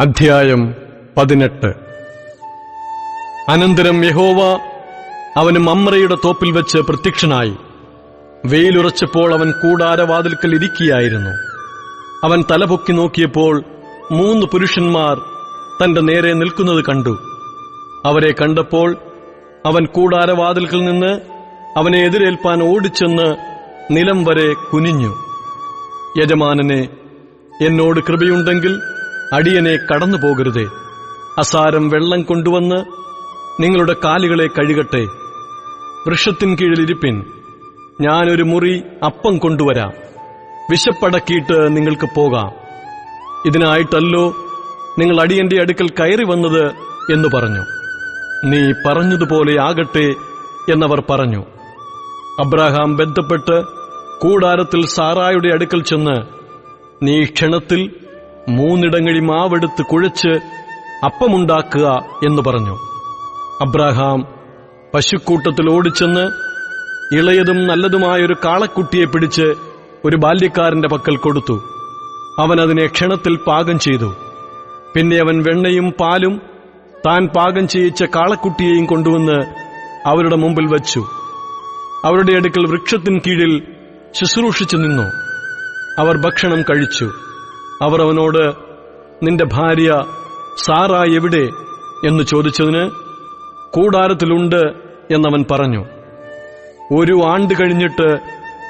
അധ്യായം പതിനെട്ട്. അനന്തരം യഹോവ അവന് മമ്രയുടെ തോപ്പിൽ വെച്ച് പ്രത്യക്ഷനായി. വെയിലുറച്ചപ്പോൾ അവൻ കൂടാരവാതിൽക്കൽ ഇരിക്കുകയായിരുന്നു. അവൻ തലപൊക്കി നോക്കിയപ്പോൾ മൂന്ന് പുരുഷന്മാർ തന്റെ നേരെ നിൽക്കുന്നത് കണ്ടു. അവരെ കണ്ടപ്പോൾ അവൻ കൂടാരവാതിൽക്കൽ നിന്ന് അവനെ എതിരേൽപ്പാൻ ഓടിച്ചെന്ന് നിലം വരെ കുനിഞ്ഞു. യജമാനനെ എന്നോട് കൃപയുണ്ടെങ്കിൽ അടിയനെ കടന്നു പോകരുതേ. അസാരം വെള്ളം കൊണ്ടുവന്ന് നിങ്ങളുടെ കാലുകളെ കഴുകട്ടെ. വൃക്ഷത്തിൻ കീഴിലിരിപ്പിൻ ഞാനൊരു മുറി അപ്പം കൊണ്ടുവരാം. വിശപ്പടക്കിയിട്ട് നിങ്ങൾക്ക് പോകാം. ഇതിനായിട്ടല്ലോ നിങ്ങൾ അടിയന്റെ അടുക്കൽ കയറി വന്നത് എന്ന് പറഞ്ഞു. നീ പറഞ്ഞതുപോലെ ആകട്ടെ എന്നവർ പറഞ്ഞു. അബ്രഹാം ബന്ധപ്പെട്ട് കൂടാരത്തിൽ സാറായുടെ അടുക്കൽ ചെന്ന് നീ ക്ഷണത്തിൽ മൂന്നിടങ്ങഴി മാവെടുത്ത് കുഴച്ച് അപ്പമുണ്ടാക്കുക എന്ന് പറഞ്ഞു. അബ്രാഹാം പശുക്കൂട്ടത്തിൽ ഓടിച്ചെന്ന് ഇളയതും നല്ലതുമായൊരു കാളക്കുട്ടിയെ പിടിച്ച് ഒരു ബാല്യക്കാരന്റെ പക്കൽ കൊടുത്തു. അവൻ അതിനെ ക്ഷണത്തിൽ പാകം ചെയ്തു. പിന്നെ അവൻ വെണ്ണയും പാലും താൻ പാകം ചെയ്യിച്ച കാളക്കുട്ടിയെയും കൊണ്ടുവന്ന് അവരുടെ മുമ്പിൽ വച്ചു. അവരുടെ അടുക്കൽ വൃക്ഷത്തിൻ കീഴിൽ ശുശ്രൂഷിച്ചു നിന്നു. അവർ ഭക്ഷണം കഴിച്ചു. അവർ അവനോട് നിന്റെ ഭാര്യ സാറ എവിടെ? എന്ന് ചോദിച്ചതിന് കൂടാരത്തിലുണ്ട് എന്നവൻ പറഞ്ഞു ഒരു ആണ്ട് കഴിഞ്ഞിട്ട്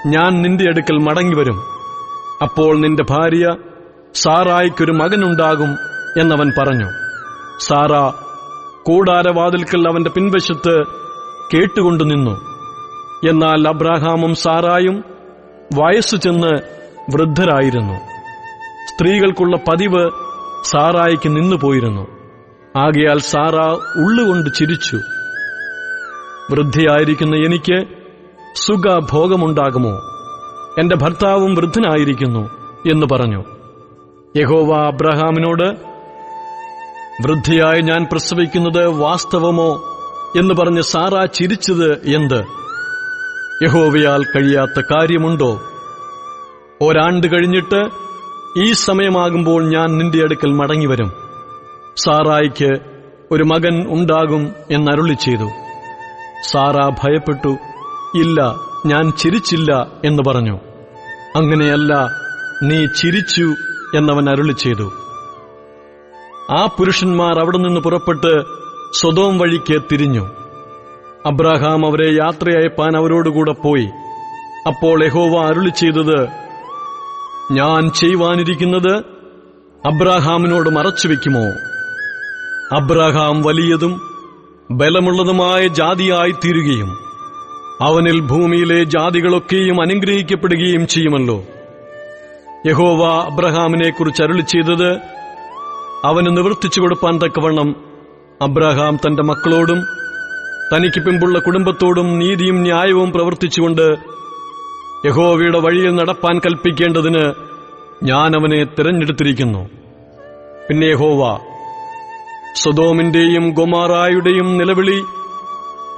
ഞാൻ നിന്റെ അടുക്കൽ മടങ്ങി വരും. അപ്പോൾ നിന്റെ ഭാര്യ സാറായിക്കൊരു മകനുണ്ടാകും എന്നവൻ പറഞ്ഞു. സാറ കൂടാരവാതിൽക്കൽ അവന്റെ പിൻവശത്ത് കേട്ടുകൊണ്ടു നിന്നു. എന്നാൽ അബ്രാഹാമും സാറായും വയസ്സു ചെന്ന് വൃദ്ധരായിരുന്നു. സ്ത്രീകൾക്കുള്ള പതിവ് സാറായിക്ക് നിന്നുപോയിരുന്നു ആകയാൽ സാറ ഉള്ളുകൊണ്ട് ചിരിച്ചു. വൃദ്ധയായിരിക്കുന്ന എനിക്ക് സുഖഭോഗമുണ്ടാകുമോ? എന്റെ ഭർത്താവും വൃദ്ധനായിരിക്കുന്നു എന്ന് പറഞ്ഞു. യഹോവ അബ്രഹാമിനോട് വൃദ്ധിയായി ഞാൻ പ്രസവിക്കുന്നത് വാസ്തവമോ? എന്ന് പറഞ്ഞ് സാറ ചിരിച്ചത് എന്ത്? യഹോവയാൽ കഴിയാത്ത കാര്യമുണ്ടോ? ഒരാണ്ട് കഴിഞ്ഞിട്ട് ഈ സമയമാകുമ്പോൾ ഞാൻ നിന്റെ അടുക്കൽ മടങ്ങിവരും. സാറായിക്ക് ഒരു മകൻ ഉണ്ടാകും എന്നരുളി ചെയ്തു. സാറ ഭയപ്പെട്ടു ഇല്ല ഞാൻ ചിരിച്ചില്ല എന്ന് പറഞ്ഞു. അങ്ങനെയല്ല നീ ചിരിച്ചു എന്നവൻ അരുളി ചെയ്തു. ആ പുരുഷന്മാർ അവിടെ നിന്ന് പുറപ്പെട്ട് സ്വതോം വഴിക്ക് തിരിഞ്ഞു. അബ്രാഹാം അവരെ യാത്രയയപ്പാൻ അവരോടുകൂടെ പോയി. അപ്പോൾ യഹോവ അരുളി ചെയ്തത് ഞാൻ ചെയ്യുവാനിരിക്കുന്നത് അബ്രാഹാമിനോട് മറച്ചുവെക്കുമോ അബ്രാഹാം വലിയതും ബലമുള്ളതുമായ ജാതിയായി തീരുകയും അവനിൽ ഭൂമിയിലെ ജാതികളൊക്കെയും അനുഗ്രഹിക്കപ്പെടുകയും ചെയ്യുമല്ലോ. യഹോവ അബ്രഹാമിനെ കുറിച്ച് അരുളി ചെയ്തത് അവന് നിവർത്തിച്ചു കൊടുപ്പാൻ തക്കവണ്ണം അബ്രഹാം തന്റെ മക്കളോടും തനിക്ക് പിമ്പുള്ള കുടുംബത്തോടും നീതിയും ന്യായവും പ്രവർത്തിച്ചുകൊണ്ട് യഹോവയുടെ വഴിയിൽ നടപ്പാൻ കൽപ്പിക്കേണ്ടതിന് ഞാൻ അവനെ തിരഞ്ഞെടുത്തിരിക്കുന്നു. പിന്നെ യഹോവ സ്വതോമിന്റെയും ഗൊമാറായുടെയും നിലവിളി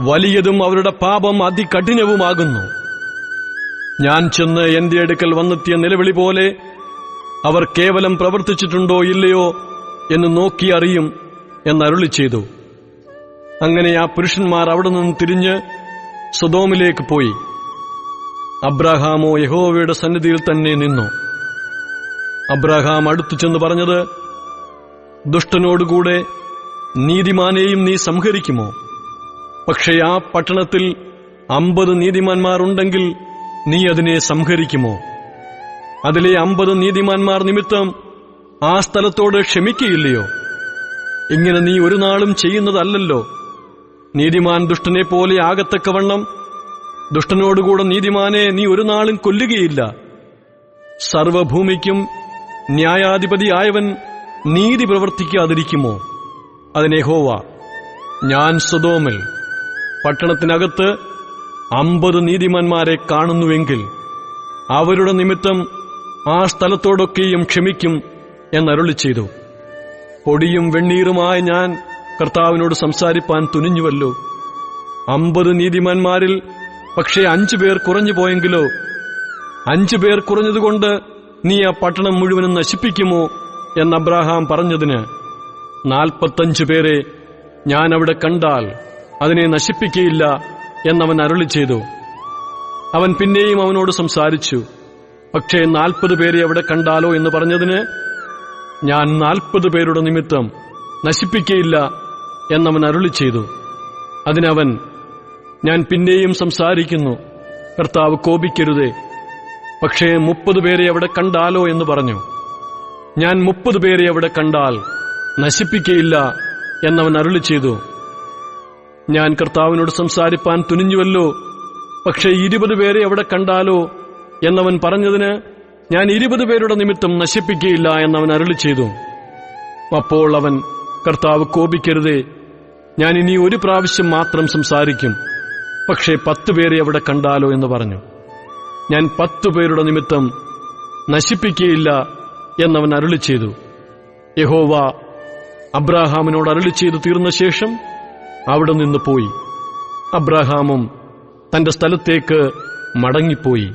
വലിയതും അവരുടെ പാപം അതികഠിനവുമാകുന്നു. ഞാൻ ചെന്ന് എന്റെ അടുക്കൽ വന്നെത്തിയ നിലവിളി പോലെ അവർ കേവലം പ്രവർത്തിച്ചിട്ടുണ്ടോ ഇല്ലയോ എന്ന് നോക്കി അറിയും എന്നരുളി ചെയ്തു. അങ്ങനെ ആ പുരുഷന്മാർ അവിടെ നിന്ന് തിരിഞ്ഞ് സ്വതോമിലേക്ക് പോയി. അബ്രാഹാമോ യഹോവയുടെ സന്നിധിയിൽ തന്നെ നിന്നു. അബ്രാഹാം അടുത്തു ചെന്ന് പറഞ്ഞത് ദുഷ്ടനോടുകൂടെ നീതിമാനെയും നീ സംഹരിക്കുമോ? പക്ഷേ ആ പട്ടണത്തിൽ അമ്പത് നീതിമാന്മാരുണ്ടെങ്കിൽ നീ അതിനെ സംഹരിക്കുമോ? അതിലെ അമ്പത് നീതിമാന്മാർ നിമിത്തം ആ സ്ഥലത്തോട് ക്ഷമിക്കയില്ലയോ? ഇങ്ങനെ നീ ഒരു നാളും ചെയ്യുന്നതല്ലല്ലോ. നീതിമാൻ ദുഷ്ടനെ പോലെ ആകത്തക്കവണ്ണം ദുഷ്ടനോടുകൂടെ നീതിമാനെ നീ ഒരു നാളും കൊല്ലുകയില്ല. സർവഭൂമിക്കും ന്യായാധിപതിയായവൻ നീതി പ്രവർത്തിക്കാതിരിക്കുമോ? അതിനെ ഹോവ ഞാൻ സ്വതോമിൽ പട്ടണത്തിനകത്ത് അമ്പത് നീതിമാന്മാരെ കാണുന്നുവെങ്കിൽ അവരുടെ നിമിത്തം ആ സ്ഥലത്തോടൊക്കെയും ക്ഷമിക്കും എന്നരുളി ചെയ്തു. പൊടിയും വെണ്ണീറുമായ ഞാൻ കർത്താവിനോട് സംസാരിപ്പാൻ തുനിഞ്ഞുവല്ലോ. അമ്പത് നീതിമാന്മാരിൽ പക്ഷേ അഞ്ചു പേർ കുറഞ്ഞു പോയെങ്കിലോ? അഞ്ചു പേർ കുറഞ്ഞതുകൊണ്ട് നീ ആ പട്ടണം മുഴുവനും നശിപ്പിക്കുമോ എന്ന് അബ്രാഹാം പറഞ്ഞതിന് നാൽപ്പത്തഞ്ചു പേരെ ഞാൻ അവിടെ കണ്ടാൽ അതിനെ നശിപ്പിക്കയില്ല എന്നവൻ അരുളി ചെയ്തു. അവൻ പിന്നെയും അവനോട് സംസാരിച്ചു പക്ഷേ നാൽപ്പത് പേരെ അവിടെ കണ്ടാലോ എന്ന് പറഞ്ഞതിന് ഞാൻ നാൽപ്പത് പേരുടെ നിമിത്തം നശിപ്പിക്കയില്ല എന്നവൻ അരുളി ചെയ്തു. അതിനവൻ ഞാൻ പിന്നെയും സംസാരിക്കുന്നു. കർത്താവ് കോപിക്കരുതേ. പക്ഷേ മുപ്പത് പേരെ അവിടെ കണ്ടാലോ എന്ന് പറഞ്ഞു. ഞാൻ മുപ്പത് പേരെ അവിടെ കണ്ടാൽ നശിപ്പിക്കയില്ല എന്നവൻ അരുളി ചെയ്തു. ഞാൻ കർത്താവിനോട് സംസാരിപ്പാൻ തുനിഞ്ഞുവല്ലോ. പക്ഷേ ഇരുപത് പേരെ അവിടെ കണ്ടാലോ എന്നവൻ പറഞ്ഞതിന് ഞാൻ ഇരുപത് പേരുടെ നിമിത്തം നശിപ്പിക്കയില്ല എന്നവൻ അരുളി ചെയ്തു. അപ്പോൾ അവൻ കർത്താവ് കോപിക്കരുതേ. ഞാൻ ഇനി ഒരു പ്രാവശ്യം മാത്രം സംസാരിക്കും. പക്ഷേ പത്ത് പേരെ അവിടെ കണ്ടാലോ എന്ന് പറഞ്ഞു. ഞാൻ പത്തു പേരുടെ നിമിത്തം നശിപ്പിക്കുകയില്ല എന്നവൻ അരുളി ചെയ്തു. യഹോവ അബ്രാഹാമിനോട് അരുളി ചെയ്തു തീർന്ന ശേഷം അവിടെ നിന്ന് പോയി. അബ്രാഹാമും തന്റെ സ്ഥലത്തേക്ക് മടങ്ങിപ്പോയി.